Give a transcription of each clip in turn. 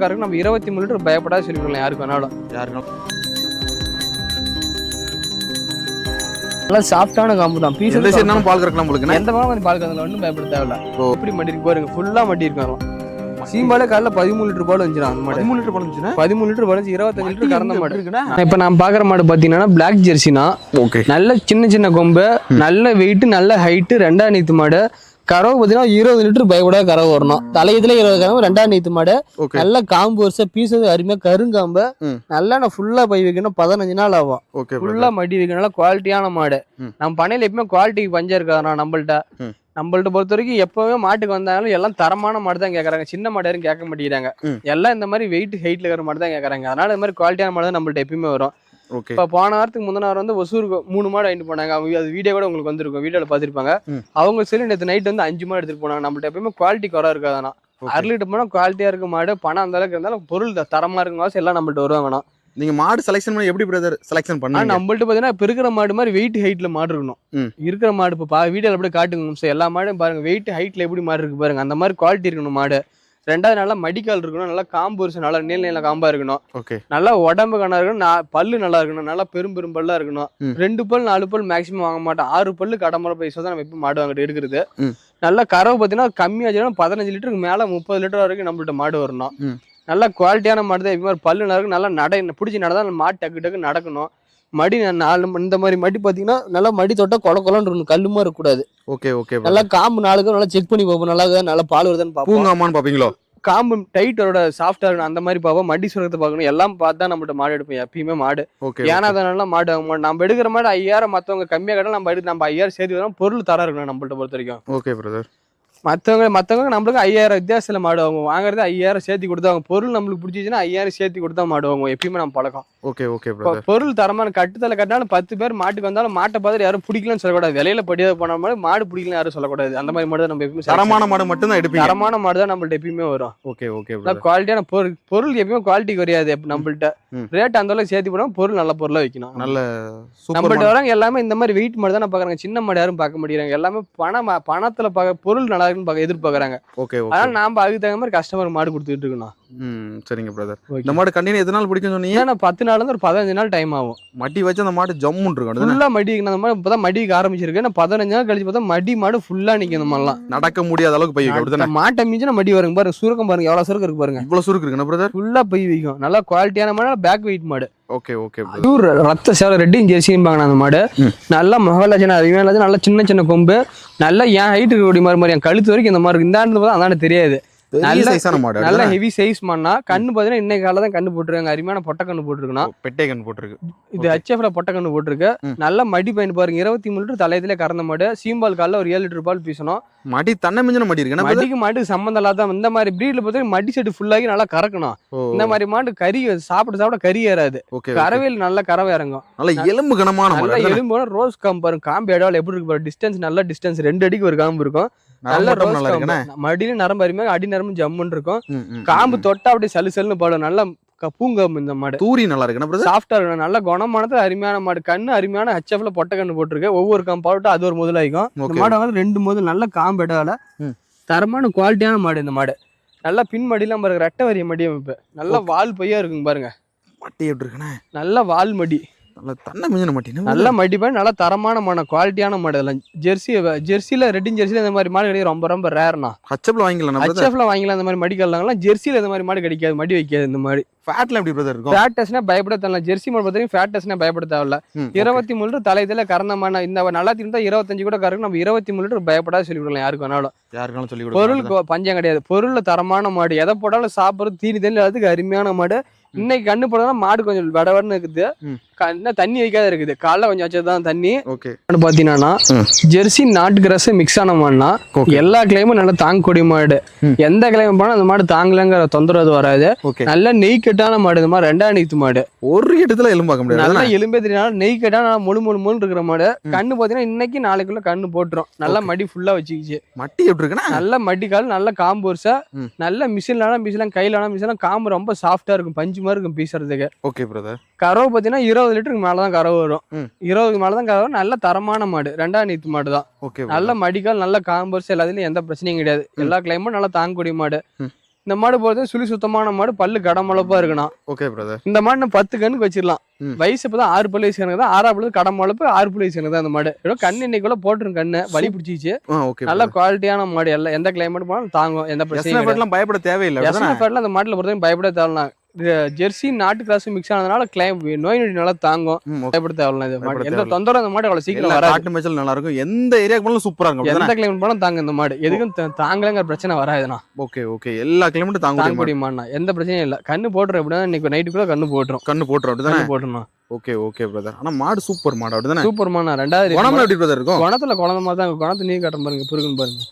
காரருக்கு நம்ம இருபத்தி மூணு லிட்டர் பயப்படாத சொல்லிக்கலாம் யாருக்கு வேணாலும். யாருக்கும் நல்லா சாஃப்டான காம்பு தான். பீஸ் எந்த சைடுனாலும் பால் கறக்கலாம் உங்களுக்கு எந்த மாதிரி பால் கறந்தல ஒன்றும் பயப்பட தேவையில்ல. மடி இருக்கு பாருங்க ஃபுல்லா மடி இருக்காங்க சீம்பாலே காலைல பதிமூணு லிட்டர் பால் வந்துடும் அந்த மாடு. பதிமூணு லிட்டர் பால் இருந்துச்சுன்னா பதிமூணு லிட்டர் பால் இருபத்தஞ்சு லிட்டர் கறந்த மாடு. இருக்குண்ணா? இப்போ நான் பார்க்குற மாடு பார்த்தீங்கன்னா பிளாக் ஜெர்சினா ஓகே. நல்ல சின்ன சின்ன கொம்பு நல்ல வெயிட் நல்ல ஹைட்டு ரெண்டாம் நீத்து மாடு. கறவை பார்த்தீங்கன்னா இருபது லிட்டர் பயப்பட கறவை வரணும். தலையத்துல இருபது கறவை ரெண்டாம் நீத்து மாடு. நல்ல காம்பு வருஷம் பீஸ் அருமையா கருங்காம்பு. நல்லா நான் ஃபுல்லா பை வைக்கணும் பதினஞ்சு நாள் ஆகும். ஃபுல்லா மடி வைக்கணும் குவாலிட்டியான மாடு. நம்ம பண்ணையில எப்பவுமே குவாலிட்டிக்கு பஞ்சம் இருக்காதுண்ணா நம்மள்ட்ட. நம்மள்ட்ட பொறுத்த வரைக்கும் எப்பவுமே மாட்டுக்கு வந்தாலும் எல்லாம் தரமான மாடு தான் கேக்குறாங்க. சின்ன மாடு யாரும் கேட்க மாட்டேங்கிறாங்க. எல்லாம் இந்த மாதிரி வெயிட் ஹைட்ல இருக்கிற மாடு தான் கேக்குறாங்க. அதனால இந்த மாதிரி குவாலிட்டியான மாடு தான் நம்மள்ட்ட எப்பயுமே வரும். இப்ப போன வாரத்துக்கு முந்தின வாரம் வந்து ஒசூருக்கு மூணு மாடு வாங்கிட்டு போனாங்க. அவங்க அது வீடியோ கூட உங்களுக்கு வந்திருக்கும். வீடியோல பாத்திருப்பாங்க ம். அவங்க சொல்லி நேற்று நைட் வந்து அஞ்சு மாடு எடுத்துட்டு போனாங்க. நம்மள்ட்ட எப்பயுமே குவாலிட்டி குறை இருக்காதானா அரை லிட்டர் போனா குவாலிட்டியா இருக்க மாடு பணம் அந்த அளவுக்கு இருந்தாலும் பொருள் த- தரமா இருக்குங்க எல்லாம் நம்மள்ட்ட வருவாங்கண்ணா. நீங்க மாடு செலெக்ஷன் பண்ணி எப்படி பிரதர் செலெக்ஷன் பண்ணீங்க நம்மள்ட்ட பாத்தீங்கன்னா இப்ப இருக்கிற மாடு மாதிரி வெயிட் ஹைட்ல மாடு இருக்கணும். இருக்கிற மாடு இப்ப வீடியோல அப்படியே காட்டுங்க எல்லா மாடும் பாருங்க வெயிட் ஹைட்ல எப்படி மாடு இருக்கு பாருங்க. அந்த மாதிரி குவாலிட்டி இருக்கணும் மாடு. ரெண்டாவது நல்லா மடிக்கால் இருக்கணும் நல்லா காம்பு வருஷம் நல்லா நீல நீல காம்பா இருக்கணும். ஓகே. நல்லா உடம்பு கண்ணா இருக்கணும் நா- பல்லு நல்லா இருக்கணும் நல்லா பெரும் பெரும் பல்லா இருக்கணும். ரெண்டு பல் நாலு பல் மேக்ஸிமம் வாங்க மாட்டோம். ஆறு பல்லு கடமுறை பைசா தான் நம்ம இப்போ மாடு வாங்கிட்டு இருக்கிறது ம். நல்லா கறவை பார்த்தீங்கன்னா கம்மியாக பதினஞ்சு லிட்டருக்கு மேல முப்பது லிட்டர் வரைக்கும் நம்மள்ட்ட மாடு வரணும். நல்லா குவாலிட்டியான மாடு தான் இப்போ பல்லு நல்லா இருக்கும் நல்லா நடை பிடிச்சி நடந்தா அந்த மாடு டக்கு டக்கு நடக்கணும். மடி நாலு இந்த மாதிரி மடி பார்த்தீங்கன்னா நல்லா மடி தொட்டா கொல கொலன்னு இருக்கணும் கல்லுமா இருக்கக்கூடாது ஓகே ஓகே நல்லா காம்பு நாளுக்கு நல்லா செக் பண்ணி பார்ப்போம். நல்லா நல்லா பால் வருதான்னு பார்ப்போம். பூங்காமான்னு பாப்பீங்களோ காம்பு டைட்டோட சாஃப்டா இருக்கணும். அந்த மாதிரி பார்ப்போம். மடி சுரத்தை பார்க்கணும். எல்லாம் பார்த்து நம்மகிட்ட மாடு எடுப்போம். எப்பயுமே மாடு. ஏன்னா அதனால மாடு மாட்டோம். நம்ம எடுக்கிற மாடு ஐயாயிரம் மத்தவங்க கம்மியா கட்டலாம் நம்ம எடுத்து நம்ம ஐயாயிரம் சேர்த்து வரோம். பொருள் தரம் இருக்கணும் நம்மள்ட்ட பொறுத்த வரைக்கும். ஓகே பிரதர் மத்தவங்க மத்தவங்க நம்மளுக்கு ஐயாயிரம் வித்தியாசத்துல மாடு வாங்குவோம் வாங்குறது ஐயாயிரம் சேர்த்து கொடுத்தா அவங்க பொருள் நம்மளுக்கு பிடிச்சிச்சுன்னா ஐயாயிரம் சேர்த்து கொடுத்தா மாடு வாங்குவோம் எப்பயுமே நம்ம பழக்கம். ஓகே ஓகே பொருள் தரமான கட்டுத்தல கட்டினாலும் பத்து பேர் மாட்டுக்கு வந்தாலும் மாட்டை பார்த்துட்டு யாரும் பிடிக்கலன்னு சொல்லக்கூடாது. விலையில படியாத போன மாதிரி மாடு பிடிக்கலன்னு யாரும் சொல்லக்கூடாது. அந்த மாதிரி மாடு நம்ம எப்பயுமே தரமான மாடு மட்டும் தான் எடுப்பீங்க? தரமான மாடு தான் நம்மள்ட்ட எப்பயுமே வரும். ஓகே ஓகே குவாலிட்டியான பொருள் பொருள் எப்பயுமே குவாலிட்டி குறையாது நம்மள்ட்ட. ரேட் அந்த அளவுக்கு சேர்த்து போனா பொருள் நல்ல பொருளா வைக்கணும். நல்ல நம்மள்ட்ட வரவங்க எல்லாமே இந்த மாதிரி வெயிட் மாடு தான் பாக்குறாங்க சின்ன மாடு யாரும் பார்க்க மாட்டேங்கிறாங்க. எல்லாமே பணம் பணத்துல பார்க்க பொருள் நல்லா இருக்குன்னு பார்க்க எதிர்பார்க்கறாங்க. ஓகே அதனால நாம அதுக்கு தகுந்த மாதிரி கஸ்டமர் மாடு கொடுத்துட்டு இருக்கணும். சரிங்க பிரதர். இந்த மாடு கண்டினியூ எத்தனை நாள் பிடிக்கும் சொன்னீங்க? ஏன்னா பத்து நாள்ல இருந்து ஒரு பதினஞ்சு நாள் டைம் ஆகும். மட்டி வச்சு அந்த மாடு ஜம்முன்னு இருக்கும் அடுத்து ஃபுல்லா மடி அந்த மாதிரி இப்பதான் மடிக்க ஆரம்பிச்சிருக்கு. நான் பதினஞ்சு நாள் கழிச்சு பார்த்தா மடி மாடு ஃபுல்லா நிக்கும் இந்த மாதிரிலாம். நடக்க முடியாத அளவுக்கு பை வைக்கும் மாட்டை மிஞ்சினா மடி வருங்க பாருங்க சுருக்கம் பாருங்க எவ்வளவு சுருக்கம் இருக்கு பாருங்க. இவ்வளவு சுருக்கு இருக்குண்ணா பிரதர் ஃபுல்லா பை வைக்கும். நல்லா குவாலிட்டியான மாடு பேக் வெயிட் மாடு. ஓகே ஓகே பியூர் ரத்த சேவல ரெட்டிங் ஜெர்சிம்பாங்க அந்த மாடு. நல்லா அதிகமாக இல்லாத நல்லா சின்ன சின்ன கொம்பு. நல்லா ஏன் ஹைட் இருக்கக்கூடிய மாதிரி மாதிரி என் கழுத்து வரைக்கும் இந்த மாதிரி இந்த ஆண்டு அதான தெரியாது. நல்ல- சைஸான மாடு நல்ல ஹெவி சைஸ் பண்ணா கண்ணு பார்த்தீங்கன்னா இன்னைக்கு காலைல தான் கண்ணு போட்டுருக்காங்க. அருமையான பொட்டை கண்ணு போட்டுருக்கணும் பெட்டை கண் போட்டிருக்கு. இது. ஹெச்எஃப்ல பொட்டை கண்ணு போட்டிருக்கு. நல்ல மடி பயன் பாருங்க. இருபத்தி மூணு லிட்டர் தலையத்துல கறந்த மாடு. சீம்பால் காலில் ஒரு ஏழு லிட்டர் பால் பீசணும். மடி தன்னை மிஞ்சின மடி brother? மடிக்கு மாட்டுக்கு சம்மந்தம் இல்லாத இந்த மாதிரி பிரீட்ல பார்த்தா மடி செட்டு ஃபுல்லாகி நல்லா கறக்கணும். இந்த மாதிரி மாடு கறி சாப்பிட சாப்பிட கறி ஏறாது. கறவையில் நல்ல கறவை இறங்கும். நல்ல எலும்பு கனமான நல்ல எலும்பு ரோஸ் காம்பு பாருங்க. காம்பு இடம் எப்படி இருக்கு டிஸ்டன்ஸ் நல்ல டிஸ்டன்ஸ் ரெண்டு அடிக்கு ஒரு காம்பு இருக்கும். நல்ல ரோஸ் மடியில நரம்பு அருமையாக அடி நரம்பு ஜம்முன்னு இருக்கும். காம்பு. தொட்டா அப்படியே சலு சலுன்னு போடும். நல்ல பூங்காம்பு இந்த மாடு. தூரி நல்லா பிரதர் சாஃப்டா இருக்கணும் நல்ல குணமானது அருமையான மாடு. கண்ணு அருமையான ஹெச்எஃப்ல பொட்டை கண்ணு போட்டிருக்கு. ஒவ்வொரு காம்பு போட்டு அது ஒரு முதலாயிக்கும். இந்த. மாடு வந்து ரெண்டு முதல் நல்ல காம்பு இடால ம். தரமான குவாலிட்டியான மாடு இந்த மாடு. நல்லா பின் மடியெல்லாம் பாருங்க ரெட்டை வரிய மடி அமைப்பு நல்ல வால் பையா இருக்குங்க பாருங்க. மட்டி எப்படி இருக்குண்ணே? நல்ல வால் மடி. நல்ல தன்னை மிஞ்சின மட்டி நல்ல மடி பாரு நல்ல தரமான மாடு குவாலிட்டியான மாடு இதெல்லாம். ஜெர்சி ஜெர்சியில ரெட்டின் ஜெர்சியில இந்த மாதிரி மாடு கிடையாது ரொம்ப ரொம்ப ரேர்னா ஹச்சப்ல வாங்கிக்கலாம் ஹெச்எஃப்ல வாங்கிக்கலாம் இந்த மாதிரி மடி கல்லாங்கலாம் ஜெர்சியில இந்த மாதிரி மாடு கிடைக்காது மடி வைக்காது இந்த மாதிரி. ஃபேட்ல எப்படி பிரதர் இருக்கும்? ஃபேட் டெஸ்ட்னா பயப்பட தேவையில்ல ஜெர்சி மாடு பார்த்தீங்கன்னா ஃபேட் டெஸ்ட்னா பயப்பட தேவையில்ல. இருபத்தி மூணு லிட்டர் தலையத்துல கறந்த மாடு இந்த நல்லா இருந்தா இருபத்தஞ்சு கூட கறக்கு நம்ம இருபத்தி மூணு லிட்டர் பயப்படாத சொல்லி விடலாம் யாருக்கு வேணாலும். யாருக்காலும் சொல்லி பொருள் கொடுக்கலாம் கொ- பஞ்சம் கிடையாது. பொருள்ல தரமான மாடு எதை போட்டாலும் சாப்பிடுறது தீனி தண்ணி அதுக்கு அருமையான மாடு. இன்னைக்கு கண்ணு போட்டா மாடு கொஞ்சம் வடவடன்னு இருக்குது. இன்னும் தண்ணி வைக்காத இருக்குது. காலைல கொஞ்சம் வச்சதுதான் தண்ணி. ஓகே. பாத்தீங்கன்னா. ஜெர்சி நாட்டு கிராஸ் மிக்ஸ் ஆன மாடுனா. எல்லா கிளைமும் நல்லா தாங்கக்கூடிய மாடு. எந்த கிளைம் போனா அந்த மாடு தாங்கலங்கிற தொந்தரவு வராது. நல்ல நெய் கெட்டான மாடு இந்த மாதிரி ரெண்டாம் நீத்து மாடு. ஒரு இடத்துல எலும்பு பார்க்க முடியாது. நல்லா எலும்பே தெரியும் நெய் கட்டா நல்லா முழு முழு முழு இருக்கிற மாடு. கண்ணு பாத்தீங்கன்னா இன்னைக்கு நாளைக்குள்ள கண்ணு போட்டுரும். நல்லா மடி ஃபுல்லா வச்சுக்கிச்சு. மட்டி எப்படி இருக்குண்ணா? நல்ல மடி கால் நல்ல காம்பு வருஷா ம். நல்ல மிஷின்லான மிஷின்லாம் கையில ஆனா மிஷின்லாம் காம்பு ரொம்ப சாஃப்டா இருக்கும். பஞ்சு மாதிரி இருக்கும் பீசுறதுக்கு. ஓகே பிரதர் கறவை பாத்தீங்கன்னா இருபது லிட்டருக்கு மேல தான் கறவை வரும். இருபதுக்கு மேல தான் கறவை. நல்ல தரமான மாடு. ரெண்டாம் நீத்து மாடு தான். ஓகே நல்ல மடிக்கால் நல்ல காம்பு வருஷம் எல்லாத்துலயும் எந்த பிரச்சனையும் கிடையாது. எல்லா கிளைமும் நல்லா தாங்கக்கூடிய மாடு. இந்த மாடு பொறுத்த சுழி சுத்தமான மாடு. பல்லு கடமளப்பா இருக்கணும். ஓகே பிரதர் இந்த மாடு நம்ம பத்து கண்ணுக்கு வச்சிடலாம். வயசு இப்பதான் ஆறு பல்லு வயசு எனக்கு தான். ஆறாம் பல்லு கடமளப்பு ஆறு பல்லு வயசு எனக்கு தான் அந்த மாடு. ஏதோ கண்ணு இன்னைக்குள்ள போட்டுரும் கண்ணு. வலி பிடிச்சிச்சு நல்ல குவாலிட்டியான மாடு. எல்லாம் எந்த கிளைமேட் போனாலும் தாங்கும். எந்த பிரச்சனையும் பயப்பட தேவையில்லை. அந்த மாட்டுல பொறுத்தவரைக்கும் பயப்பட தேவையில்ல. ஜெர்சி நாட்டு கிராஸ் மிக்ஸ் ஆனதுனால கிளைம் நோய் நொடி நல்லா தாங்கும். பயப்பட தேவையில்ல இது மாடு. எந்த. தொந்தரவு அந்த மாடு அவ்வளவு சீக்கிரம் வராது. காட்டு மேய்ச்சல் நல்லா இருக்கும் எந்த ஏரியாக்கு போனாலும் சூப்பரா இருக்கும் எந்த? கிளைமேட் போனாலும் தாங்க இந்த மாடு. எதுக்கும் தாங்கலைங்கிற பிரச்சனை வராதுண்ணா ஓகே ஓகே. எல்லா கிலோமீட்டர் தாங்க முடியுமா? தாங்கக்கூடிய மாடுண்ணா எந்த பிரச்சனையும் இல்ல. கண்ணு போட்டுரும் எப்படின்னா இன்னைக்கு நைட்டுக்குள்ள கண்ணு போட்டுரும். கண்ணு போட்டுரும் அப்படிதானே? கண்ணு போட்டுருணும் ஓகே ஓகே பிரதர் ஆனா மாடு சூப்பர் மாடு அப்படிதானே? சூப்பர் மாடுண்ணா ரெண்டாவது ரேட் எப்படி பிரதர் இருக்கும்? குணத்துல குழந்த மாதிரி தான் குணத்தை நீ கட்டுற பாருங்க புருகுன்னு பாருங்க.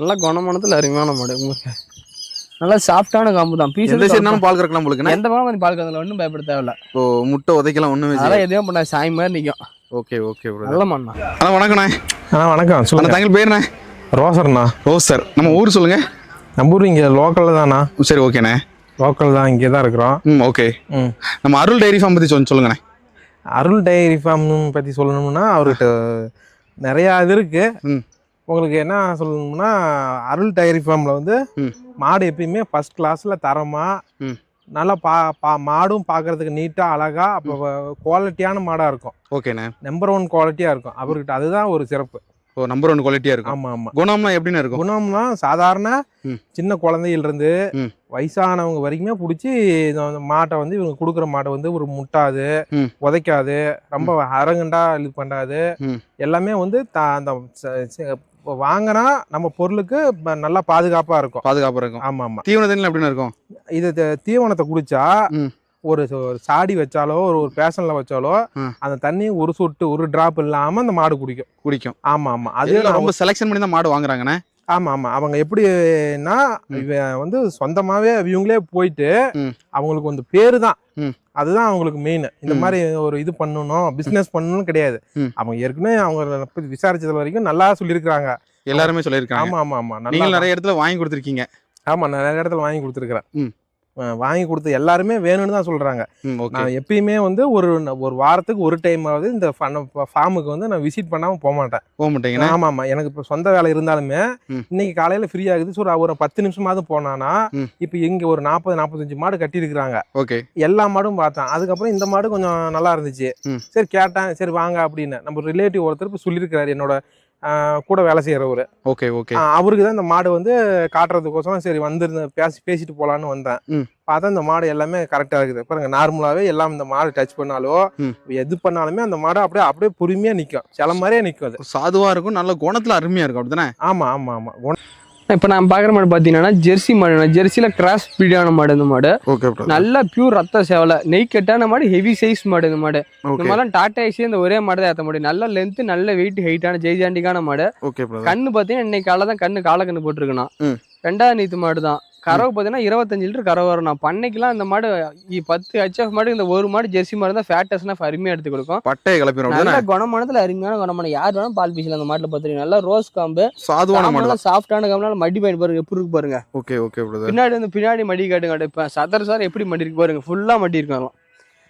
நல்லா குணமானத்துல அருமையான மாடு உங்களுக்கு. நல்லா சாஃப்டான காம்பு தான். பீஸ் எந்த சைடுனாலும் பால் கறக்கலாம் உங்களுக்கு எந்த பக்கம் வந்து பால் கறதுல ஒன்றும் பயப்பட தேவையில்ல இப்போ முட்டை உதைக்கலாம் ஒண்ணுமே அதெல்லாம் எதுவும் பண்ண சாய் மாதிரி நிற்கும் ஓகே ஓகே பிரதர் நல்ல மண்ணா. அண்ணா வணக்கண்ணே அண்ணா வணக்கம். சொல்லுங்க. தங்கள் பேருண்ணே? ரோசர்ண்ணா. ரோஸ் சார் நம்ம ஊர் சொல்லுங்க. நம்ம ஊர் இங்கே லோக்கலில் தானா சரி ஓகேண்ணே. லோக்கல் தான் இங்கே தான் இருக்கிறோம். ம் ஓகே. ம். நம்ம அருள் டைரி ஃபார்ம் பத்தி சொல்லு சொல்லுங்கண்ணே. அருள் டைரி ஃபார்ம் பற்றி சொல்லணும்னா அவர்கிட்ட நிறையா இது இருக்கு. ம். உங்களுக்கு என்ன சொல்லணும்னா அருள் டைரி ஃபார்மில் வந்து. மாடு எப்பயுமே ஃபர்ஸ்ட் கிளாஸில் தரமாக. நல்லா பா பா மாடும் பார்க்கறதுக்கு நீட்டாக அழகாக அப்போ குவாலிட்டியான மாடாக இருக்கும் ஓகேண்ணே நம்பர் ஒன் குவாலிட்டியாக இருக்கும் அவர்கிட்ட அதுதான் ஒரு சிறப்பு ஓ நம்பர் ஒன் குவாலிட்டியா இருக்கும் ஆமாம் ஆமாம் குணம்னா எப்படிண்ணே இருக்கும் குணம்னா சாதாரண. சின்ன குழந்தையிலிருந்து. வயசானவங்க வரைக்குமே பிடிச்சி மாட்டை வந்து இவங்க கொடுக்குற மாட்டை வந்து ஒரு முட்டாது. உதைக்காது ரொம்ப அரங்கண்டா இது பண்ணாது. எல்லாமே வந்து த- அந்த வாங்கினா நம்ம பொருளுக்கு நல்லா பாதுகாப்பா இருக்கும். பாதுகாப்பா இருக்கும். ஆமா ஆமா தீவன தண்ணி எப்படிண்ணே இருக்கும்? இது தீவனத்தை குடிச்சா ம். ஒரு சாடி வச்சாலோ ஒரு ஒரு பேஷன்ல வச்சாலோ. அந்த தண்ணி ஒரு சொட்டு ஒரு டிராப் இல்லாம அந்த மாடு குடிக்கும். குடிக்கும். ஆமா ஆமா அது ரொம்ப செலெக்ஷன் பண்ணி தான் மாடு வாங்குறாங்கண்ணே? ஆமா ஆமா அவங்க எப்படின்னா வந்து சொந்தமாவே இவங்களே போயிட்டு. அவங்களுக்கு வந்து பேரு தான். அதுதான் அவங்களுக்கு மெயின் இந்த. மாதிரி ஒரு இது பண்ணணும் பிசினஸ் பண்ணணும்னு கிடையாது. அவங்க ஏற்கனவே அவங்க விசாரிச்சது வரைக்கும் நல்லா சொல்லியிருக்கிறாங்க. எல்லாருமே சொல்லியிருக்காங்க. ஆமா ஆமா ஆமா. நீங்க நல்லா நிறைய இடத்துல வாங்கி கொடுத்துருக்கீங்க. ஆமா நான் நிறைய இடத்துல வாங்கி கொடுத்துருக்கிறேன். வாங்கி கொடுத்து எல்லாருமே வேணும்னு தான் ஓகே. நான் எப்பயுமே வந்து ஒரு ஒரு வாரத்துக்கு ஒரு டைமாவது இந்த ஃபார்முக்கு வந்து நான் விசிட் பண்ணாம போக மாட்டேன். போக மாட்டீங்கண்ணே ஆமா ஆமா. எனக்கு இப்போ சொந்த வேலை இருந்தாலுமே. இன்னைக்கு காலையில ஃப்ரீ ஆகுது. ஸோ ஒரு பத்து நிமிஷமாவது போனானா. இப்போ இங்க ஒரு நாற்பது நாற்பத்தஞ்சு மாடு கட்டியிருக்கிறாங்க. ஓகே. எல்லா மாடும் பார்த்தேன். அதுக்கப்புறம் இந்த மாடு கொஞ்சம் நல்லா இருந்துச்சு. சரி கேட்டேன் சரி வாங்க அப்படின்னு. நம்ம ரிலேட்டிவ் ஒருத்தர் இப்போ சொல்லியிருக்கிறாரு. என்னோட கூட வேலை செய்யறவரு. Okay okay. அவருக்கு தான் இந்த மாடு வந்து காட்டுறதுக்கோசரம் சரி வந்திருந்த பேசி பேசிட்டு போலான்னு வந்தேன். பார்த்தா இந்த மாடு எல்லாமே கரெக்டா இருக்குது. பாருங்க நார்மலாவே எல்லாம் இந்த மாடு டச் பண்ணாலோ. எது பண்ணாலுமே அந்த மாடு அப்படியே அப்படியே பொறுமையா நிக்கும். சில மாதிரியே நிக்கும் அது. சாதுவா இருக்கும் நல்ல குணத்துல அருமையா இருக்கும் அப்படிதானே ஆமா ஆமா ஆமா. குண- இப்போ நான் பார்க்குற மாடு பார்த்தீங்கன்னா ஜெர்சி மாடு ஜெர்சியில் கிராஸ் பீடான மாடு இந்த மாடு. நல்ல பியூர் ரத்த சேவலை. நெய் கட்டான மாடு ஹெவி சைஸ் மாடு இந்த மாடு. இந்த மாதிரிலாம் டாடா ஏசி இந்த ஒரே மாடு தான் ஏற்ற முடியும் நல்ல லென்த் நல்ல வெயிட் ஹைட்டான ஜெய்ஜாண்டிக்கான மாடு. கண்ணு பார்த்தீங்கன்னா இன்னைக்கு காலை தான் கண்ணு காலை கண்ணு போட்டிருக்கணும். ரெண்டாவது நீத்து மாடு தான். கறவை பார்த்தீங்கன்னா இருபத்தஞ்சு லிட்டர் கறவை வரும். நான் பண்ணைக்கெல்லாம் இந்த மாடு பத்து ஹெச்எஃப் மாடு இந்த ஒரு மாடு ஜெர்சி மாடு தான் ஃபேட்டஸ்னா அருமையாக எடுத்து கொடுக்கும். பட்டையை கிளப்பிடும் நல்ல குணமானத்துல அருமையான குணமான யார் வேணாலும் பால் பீசல அந்த மாட்டுல பாத்துறீங்க நல்லா ரோஸ் காம்பு. சாதுவான மாடு சாஃப்டான காம்பு மடி பயன் பாருங்க எப்படி இருக்கு பாருங்க. ஓகே ஓகே பின்னாடி வந்து பின்னாடி மடி காட்டுங்க இப்ப சதர் சார் எப்படி மடி இருக்கு பாருங்க. ஃபுல்லா மடி இருக்கும்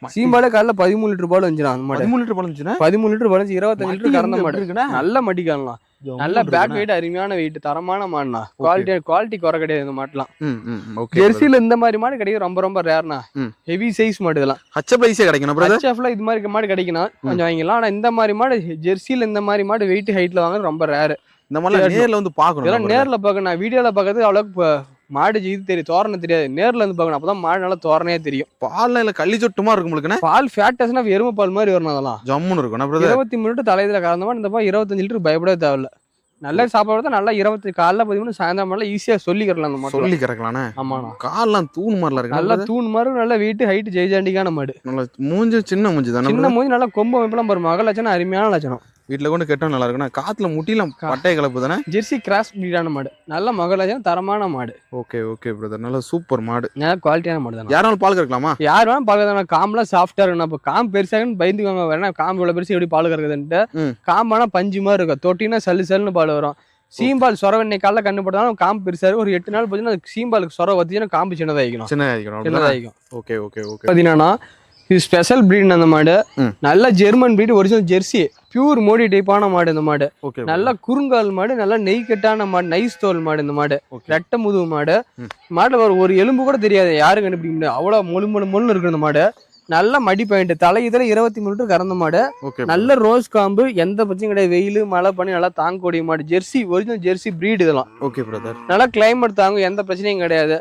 சீம்பால காலைல பதிமூணு லிட்டர் பால் வந்துடும் அந்த மாடு. பதிமூணு லிட்டர் பழஞ்சுன்னா பதிமூணு லிட்டர் பால் இருபத்தஞ்சு லிட்டர் கறந்த மாடு. நல்ல மடி காணலாம் நல்ல பேக் வெயிட் அருமையான வெயிட் தரமான மாடுனா குவாலிட்டி குவாலிட்டி குறை கிடையாது இந்த மாட்டுலாம் ஜெர்சில இந்த மாதிரி மாடு கிடைக்கும் ரொம்ப ரொம்ப ரேர்னா. ஹெவி சைஸ் மாடு இதெல்லாம். ஹச்ச பைசே கிடைக்கணும் இது மாதிரி மாடு கிடைக்கணும் கொஞ்சம் வாங்கிக்கலாம். ஆனா இந்த மாதிரி மாடு ஜெர்சில இந்த மாதிரி மாடு வெயிட் ஹைட்ல வாங்குறது ரொம்ப ரேர் இந்த மாதிரிலாம் நேர்ல வந்து இதெல்லாம் பார்க்கணும் நேர்ல பார்க்க நான் வீடியோல பார்க்கறது அவ்வளோக்கு ப- மாடு இது தெரியும் தோரணை தெரியாது. நேர்ல இருந்து பார்க்கணும். அப்பதான் மாடு நல்லா தோரணையா தெரியும். பால்ல இல்ல கள்ளி சொட்டுமா இருக்கும் பால் ஃபேட்டஸ்னா எருமை பால் மாதிரி வரணும் அதெல்லாம். ஜம்முன்னு இருக்கும். இருபத்தி மூணு லிட்டர் தலையில கறந்த மாதிரி இந்த பால் இருபத்தஞ்சு லிட்டர் பயப்படவே தேவையில்ல. நல்ல சாப்பாடு தான் நல்லா இருபத்தி காலைல பதி மணி சாயந்தரம் நல்லா ஈஸியா சொல்லிக்கிறலாம் அந்த மாடு சொல்லி கறக்கலாண்ணே ஆமாண்ணா. கால்லாம் தூண் மாதிரிலாம் இருக்கு. நல்லா தூண் மாதிரி நல்ல வெயிட் ஹைட் ஜெய்ஜாண்டிக்கான மாடு. நல்ல மூஞ்சி சின்ன மூஞ்சி தானே சின்ன மூஞ்சி நல்லா கொம்பு அமைப்பெல்லாம் பாரு மக லட்சணம் அருமையான லட்சணம். வீட்டுல கொண்டு கெட்டா நல்லா இருக்குண்ணா காத்துல முட்டிலாம் பட்டைய கலப்பு தானே? ஜெர்சி கிராஸ் பிரீடான மாடு. நல்ல மக லட்சணம் தரமான மாடு. ஓகே ஓகே பிரதர் நல்ல சூப்பர் மாடு. நல்ல குவாலிட்டியான மாடு தான். யாராலும் பால் கறக்கலாமா? யார் வேணா பார்க்கலாம் காம்பெல்லாம் சாஃப்டா இருக்கும் இப்போ காம்பு பெருசாகன்னு பயந்துக்கோங்க. வேணா காம்பு இவ்வளவு பெருசு எப்படி பால் கறக்குதுன்ட்டு. காம்பானா பஞ்சு மாதிரி இருக்கும். தொட்டினா சல்லு சல்லுன்னு பால் வரும். சீம்பால் சொர இன்னைக்கு காலைல கண்ணு போட்டாலும் காம்பு பெருசா இருக்கும். ஒரு எட்டு நாள் பார்த்தீங்கன்னா சீம்பாலுக்கு சொர வத்திச்சுன்னா காம்பு சின்னதாகிக்கணும். சின்ன ஆகிக்கணும் சின்னதாகிக்கும். Okay okay okay. பார்த்தீங்கன்னா இது ஸ்பெஷல் பிரீட் அந்த மாடு. நல்ல German breed original Jersey pure Modi டைப்பான மாடு இந்த மாடு. நல்ல குறுங்கால் மாடு நல்ல நெய் கட்டான மாடு நைஸ் தோல் மாடு இந்த மாடு. ரெட்டை முதுகு மாடு. ம். மாடுல ஒரு ஒரு எலும்பு கூட தெரியாது. யாரும் கண்டுபிடிக்க முடியாது அவ்வளவு மொழு மொழு மொழு இருக்கு இந்த மாடு. நல்ல மடி பாயிண்ட் தலை இதுல இருபத்தி மூணு லிட்டர் கறந்த மாடு. நல்ல ரோஸ் காம்பு எந்த பிரச்சனையும் கிடையாது. வெயில் மழை பண்ணி நல்லா தாங்கக்கூடிய மாடு. ஜெர்சி ஒரிஜினல் ஜெர்சி பிரீட் இதெல்லாம். ஓகே பிரதர் நல்லா கிளைமேட் தாங்கும். எந்த பிரச்சனையும் கிடையாது.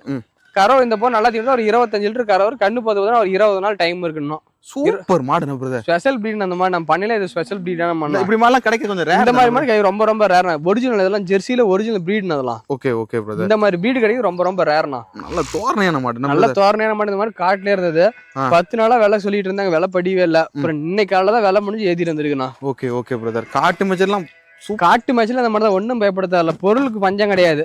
கறவை இந்த போ நல்லா தீர்ந்தா ஒரு இருபத்தஞ்சு லிட்டர் கறவை. கண்ணு பார்த்து ஒரு இருபது நாள் டைம் இருக்கணும். சூப்பர் மாடுண்ணா பிரதர் ஸ்பெஷல் பிரீட் அந்த மாதிரி நம்ம பண்ணல இது ஸ்பெஷல் பிரீடான மாடு இப்படி மாதிரிலாம் கிடைக்க கொஞ்சம் இந்த மாதிரி ரேர் மாதிரி ரொம்ப ரொம்ப ரேர்னா ஒரிஜினல் இதெல்லாம் ஜெர்சியில ஒரிஜினல் பிரீட் அதெல்லாம் ஓகே ஓகே பிரதர் இந்த மாதிரி பிரீடு கிடைக்கும் ரொம்ப ரொம்ப ரேர்னா நல்ல தோரணையான மாடு நல்ல தோரணையான மாடு இந்த மாதிரி காட்டுல இருந்தது. பத்து நாளா விலை சொல்லிட்டு இருந்தாங்க விலை படிவே இல்ல. அப்புறம் இன்னைக்கு காலைல தான் விலை முடிஞ்சு ஏத்திட்டு வந்திருக்குண்ணா. ஓகே ஓகே பிரதர் காட்டு மச்சர்லாம் காட்டு மேட்ச்ல அந்த மாதிரி ஒன்றும் பயப்படுத்தல பொருளுக்கு பஞ்சம் கிடையாது.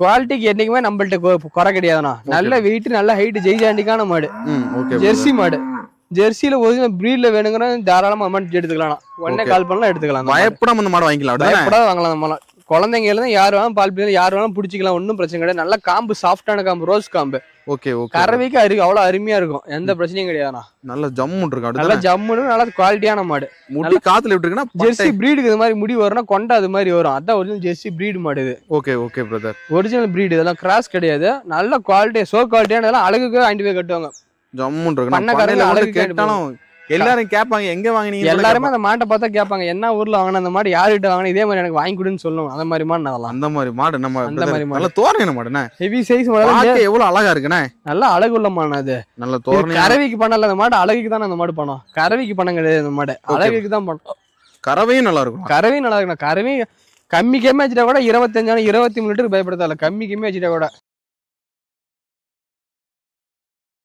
குவாலிட்டிக்கு என்னைக்குமே நம்மள்ட்ட குறை கிடையாதுண்ணா. நல்ல வெயிட் நல்ல ஹைட் ஜெய்ஜாண்டிக்கான மாடு. ஜெர்சி மாடு. ஜெர்சியில ஒரிஜினல் பிரீட்ல வேணுங்கிற தாராளமா அமௌண்ட் எடுத்துக்கலாம் Okay. கால் பண்ணலாம் எடுத்துக்கலாம் அந்த மாடு. பயப்படாம இந்த மாடு வாங்கிக்கலாம்? பயப்படாத வாங்கலாம் அந்த மாதிரிலாம் குழந்தைங்க தான் யார் வேணாலும் பால் பிள்ளை யார் வேணாலும் பிடிச்சிக்கலாம் ஒன்றும் பிரச்சனை கிடையாது. நல்ல காம்பு சாஃப்டான காம்பு ரோஸ் காம்பு. Okay okay. கறவைக்கு அரு அவ்வளோ அருமையா இருக்கும். எந்த பிரச்சனையும் கிடையாதுண்ணா. நல்ல ஜம்முன் இருக்கு நல்ல? ஜம்முன்னு நல்ல குவாலிட்டியான மாடு. முடி காத்துல எப்படி இருக்குன்னா ஜெர்சி பிரீடுக்கு இது மாதிரி முடி வரும்னா கொண்டா அது மாதிரி வரும். அதான் ஒரிஜினல் ஜெர்சி பிரீடு மாடு இது. Okay okay brother original breed இதெல்லாம் கிராஸ் கிடையாது. நல்ல குவாலிட்டி சோ குவாலிட்டியான இதெல்லாம் அழகுக்கு வாங்கிட்டு போய் கட்டுவாங்க. ஜம்முன் இருக்கு. நான் பண்ணைக்காரங்க பண்ணையில வந்து அழகுக்கு கேட்டாலும் எல்லாரும் கேட்பாங்க எங்க வாங்குனீங்க எல்லாருமே அந்த மாட்டை பார்த்தா கேட்பாங்க என்ன ஊர்ல வாங்கின? அந்த மாடு யாருகிட்ட வாங்கின? இதே மாதிரி எனக்கு வாங்கி கொடுன்னு சொல்லுவாங்க அந்த மாதிரி மாடு அதெல்லாம் அந்த மாதிரி மாடு நம்ம அந்த மாதிரி மாடு. நல்ல தோரணையான மாடுண்ணே. ஹெவி சைஸ் மாடு எவ்வளவு அழகா இருக்குண்ணே. நல்ல அழகுள்ள மாடு அது. நல்ல இது தோரணையான கறவைக்கு பண்ணல அந்த மாடு அழகுக்கு தானே அந்த மாடு பணம் கறவைக்கு பணம் கிடையாது அந்த மாடு. அழகுக்கு தான் பணம் கறவையும் நல்லா இருக்கும். கறவையும் நல்லா இருக்கணும் கறவை கம்மி கம்மி வச்சுட்டா கூட இருபத்தஞ்சாயிரம் இருபத்தி மூணு லிட்டருக்கு பயப்படுத்தால கம்மி கம்மி வச்சுட்டா கூட.